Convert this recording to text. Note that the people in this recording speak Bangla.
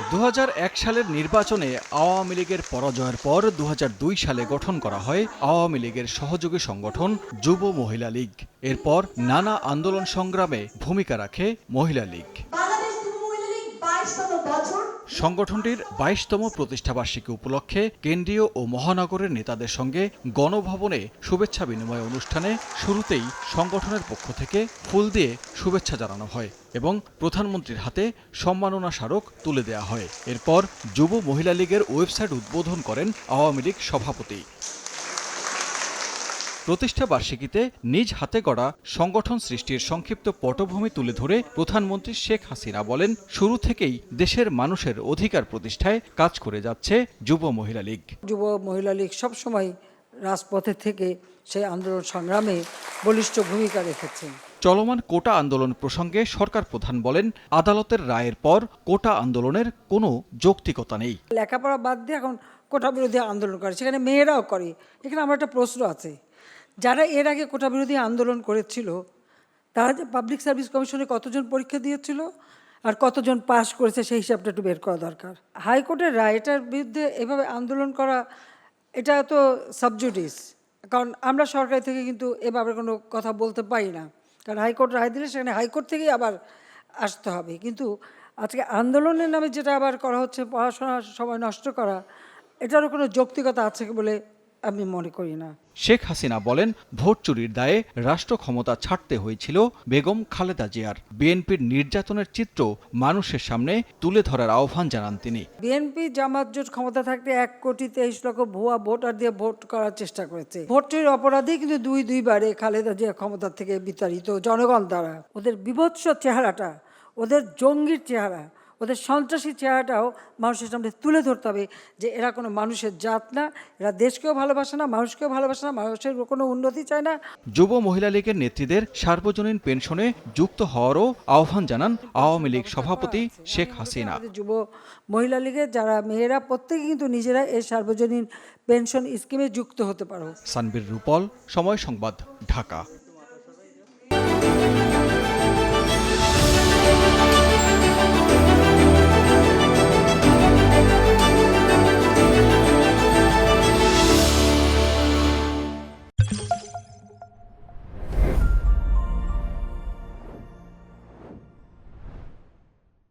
এক সালের নির্বাচনে আওয়ামী লীগের পরাজয়ের পর দুহাজার দুই সালে গঠন করা হয় আওয়ামী লীগের সহযোগী সংগঠন যুব মহিলা লীগ। এরপর নানা আন্দোলন সংগ্রামে ভূমিকা রাখে মহিলা লীগ বাংলাদেশ যুব মহিলা লীগ বাইশতম বছর সংগঠনটির বাইশতম প্রতিষ্ঠাবার্ষিকী উপলক্ষে কেন্দ্রীয় ও মহানগরের নেতাদের সঙ্গে গণভবনে শুভেচ্ছা বিনিময় অনুষ্ঠানে শুরুতেই সংগঠনের পক্ষ থেকে ফুল দিয়ে শুভেচ্ছা জানানো হয় এবং প্রধানমন্ত্রীর হাতে সম্মাননা স্মারক তুলে দেওয়া হয়। এরপর যুব মহিলা লীগের ওয়েবসাইট উদ্বোধন করেন আওয়ামী লীগ সভাপতি। প্রতিষ্ঠা বার্ষিকীতে নিজ হাতে গড়া সংগঠন সৃষ্টির সংক্ষিপ্ত পটভূমি তুলে ধরে প্রধানমন্ত্রী শেখ হাসিনা বলেন শুরু থেকেই দেশের মানুষের অধিকার প্রতিষ্ঠায় কাজ করে যাচ্ছে যুব মহিলা লীগ। যুব মহিলা লীগ সবসময় রাজপথে থেকে সেই আন্দোলন সংগ্রামে বলিষ্ঠ ভূমিকা রেখেছে। চলমান কোটা আন্দোলন প্রসঙ্গে সরকার প্রধান বলেন আদালতের রায়ের পর কোটা আন্দোলনের কোনো যৌক্তিকতা নেই। লেখাপড়া বাদ দিয়ে এখন কোটা বিরোধী আন্দোলন করে সেখানে মেয়েরাও করে। এখানে আমার একটা প্রশ্ন আছে। যারা এর আগে কোটা বিরোধী আন্দোলন করেছিল, তারা যে পাবলিক সার্ভিস কমিশনে কতজন পরীক্ষা দিয়েছিল আর কতজন পাশ করেছে সেই হিসাবটা একটু বের করা দরকার। হাইকোর্টের রায় এটার বিরুদ্ধে এভাবে আন্দোলন করা, এটা তো সাবজুডিস কারণ আমরা সরকার থেকে কিন্তু এ ব্যাপারে কোনো কথা বলতে পারি না। কারণ হাইকোর্ট রায় দিলে সেখানে হাইকোর্ট থেকেই আবার আসতে হবে। কিন্তু আজকে আন্দোলনের নামে যেটা আবার করা হচ্ছে পড়াশোনার সময় নষ্ট করা, এটারও কোনো যৌক্তিকতা আছে বলে আমি মনে করি না। শেখ হাসিনা বলেন ভোট চুরির দায়ে রাষ্ট্র ক্ষমতা ছাড়তে হয়েছিল বেগম খালেদা জিয়ার। বিএনপির নির্যাতনের চিত্র মানুষের সামনে তুলে ধরার আহ্বান জানান তিনি। বিএনপি জামাত জোট ক্ষমতা থাকতে এক কোটি তেইশ লক্ষ ভুয়া ভোটার দিয়ে ভোট করার চেষ্টা করেছে। ভোটের অপরাধী কিন্তু দুই দুইবারে খালেদা জিয়া ক্ষমতা থেকে বিতাড়িত জনগণ দ্বারা। ওদের বিভৎস চেহারাটা ওদের জঙ্গির চেহারা ওদের সন্ত্রাসী চেহারাটাও মানুষের সামনে তুলে ধরতে হবে যে এরা কোনো মানুষের জাত না এরা দেশকেও ভালোবাসে না মানুষকেও ভালোবাসে না মানুষের কোনো উন্নতি চায় না। যুব মহিলা লীগের নেত্রীদের সার্বজনীন পেনশনে যুক্ত হওয়ারও আহ্বান জানান আওয়ামী লীগ সভাপতি শেখ হাসিনা। যুব মহিলা লীগের যারা মেয়েরা প্রত্যেকে কিন্তু নিজেরা এই সার্বজনীন পেনশন স্কিমে যুক্ত হতে পারো। সানবীর রূপল সময় সংবাদ ঢাকা।